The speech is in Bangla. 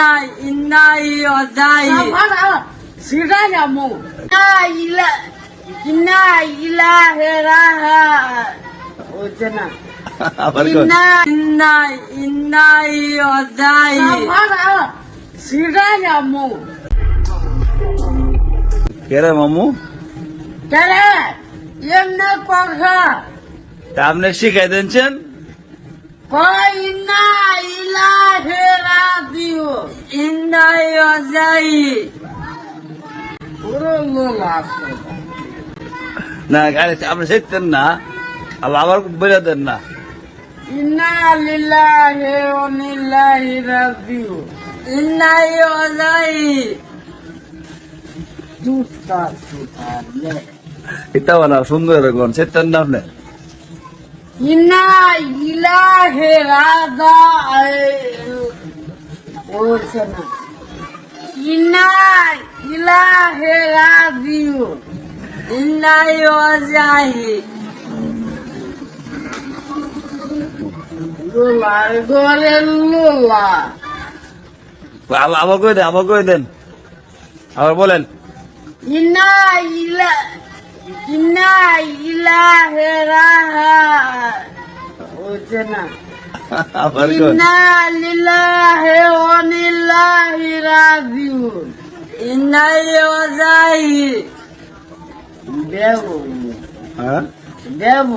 ইন্না ইন্না ইজাই সিধা যাব ইলা ইন্না ইলাহে রাহা হচ্ছে না আবার কর ইন্না ইন্না ইন্না ইজাই সিধা যাব কে রে মামু কেরে এমনি কথা আপনি শিখাই দিচ্ছেন কই না ইজাই পুরো লোক না গাড়ি আপনি শিখতেন না। আবার আবার বলে দেন না। ইন্না লিল্লাহি ওয়া রাজিউন। লে এটা সুন্দর এরকম শিখতেন না আপনি। ইন্না ইলাহে রাদা ওরছে না। ইন্না ইলাহে লোলা আবার কই দেন আবার কই দেন। আবার বলেন। ইন্না ইলা ইন্না ইলাহে রাহা। ওরছে না। ইন্না ইন্না যাই। দেব। হ্যাঁ? দেবো।